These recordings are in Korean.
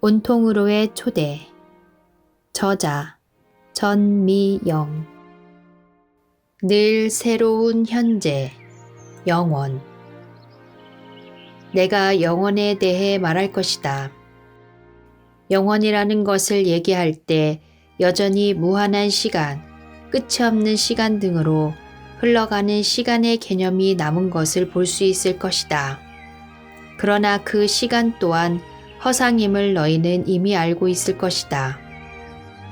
온통으로의 초대 저자 전미영 늘 새로운 현재 영원 내가 영원에 대해 말할 것이다. 영원이라는 것을 얘기할 때 여전히 무한한 시간, 끝이 없는 시간 등으로 흘러가는 시간의 개념이 남은 것을 볼 수 있을 것이다. 그러나 그 시간 또한 허상임을 너희는 이미 알고 있을 것이다.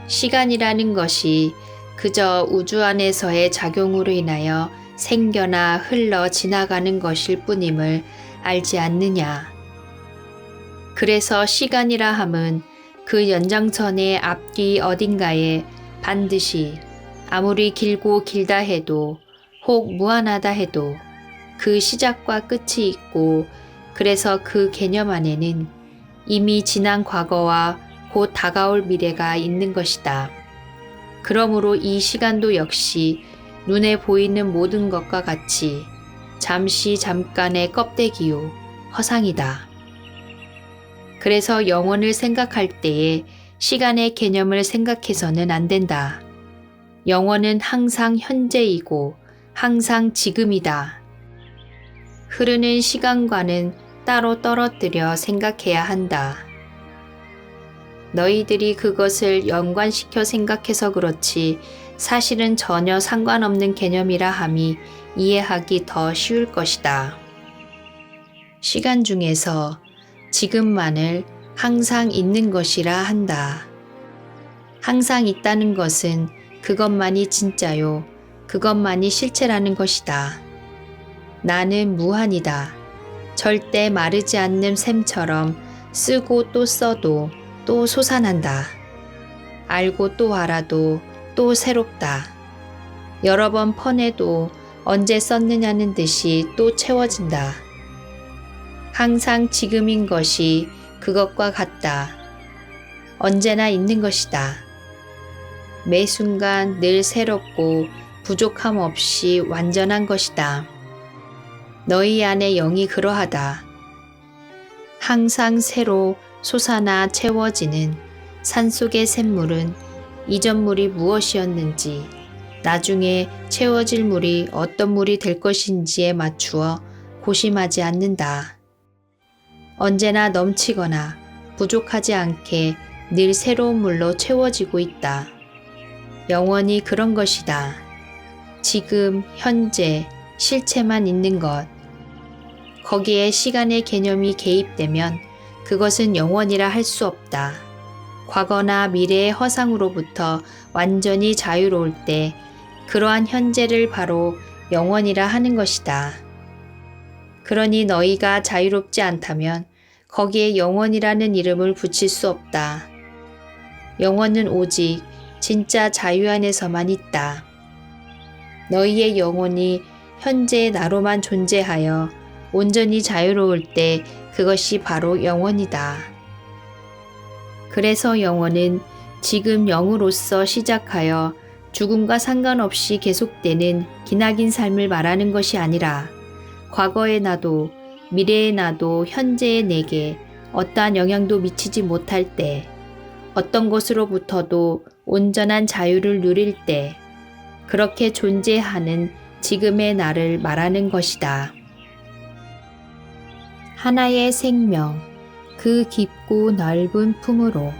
시간이라는 것이 그저 우주 안에서의 작용으로 인하여 생겨나 흘러 지나가는 것일 뿐임을 알지 않느냐. 그래서 시간이라 함은 그 연장선의 앞뒤 어딘가에 반드시 아무리 길고 길다 해도 혹 무한하다 해도 그 시작과 끝이 있고 그래서 그 개념 안에는 이미 지난 과거와 곧 다가올 미래가 있는 것이다. 그러므로 이 시간도 역시 눈에 보이는 모든 것과 같이 잠시 잠깐의 껍데기요, 허상이다. 그래서 영혼을 생각할 때에 시간의 개념을 생각해서는 안 된다. 영혼은 항상 현재이고 항상 지금이다. 흐르는 시간과는 따로 떨어뜨려 생각해야 한다. 너희들이 그것을 연관시켜 생각해서 그렇지 사실은 전혀 상관없는 개념이라 함이 이해하기 더 쉬울 것이다. 시간 중에서 지금만을 항상 있는 것이라 한다. 항상 있다는 것은 그것만이 진짜요. 그것만이 실체라는 것이다. 나는 무한이다. 절대 마르지 않는 샘처럼 쓰고 또 써도 또 솟아난다. 알고 또 알아도 또 새롭다. 여러 번 퍼내도 언제 썼느냐는 듯이 또 채워진다. 항상 지금인 것이 그것과 같다. 언제나 있는 것이다. 매 순간 늘 새롭고 부족함 없이 완전한 것이다. 너희 안에 영이 그러하다. 항상 새로 솟아나 채워지는 산속의 샘물은 이전 물이 무엇이었는지 나중에 채워질 물이 어떤 물이 될 것인지에 맞추어 고심하지 않는다. 언제나 넘치거나 부족하지 않게 늘 새로운 물로 채워지고 있다. 영원히 그런 것이다. 지금, 현재, 실체만 있는 것. 거기에 시간의 개념이 개입되면 그것은 영원이라 할 수 없다. 과거나 미래의 허상으로부터 완전히 자유로울 때 그러한 현재를 바로 영원이라 하는 것이다. 그러니 너희가 자유롭지 않다면 거기에 영원이라는 이름을 붙일 수 없다. 영원은 오직 진짜 자유 안에서만 있다. 너희의 영혼이 현재의 나로만 존재하여 온전히 자유로울 때 그것이 바로 영원이다. 그래서 영원은 지금 영으로서 시작하여 죽음과 상관없이 계속되는 기나긴 삶을 말하는 것이 아니라 과거의 나도 미래의 나도 현재의 내게 어떠한 영향도 미치지 못할 때 어떤 것으로부터도 온전한 자유를 누릴 때 그렇게 존재하는 지금의 나를 말하는 것이다. 하나의 생명, 그 깊고 넓은 품으로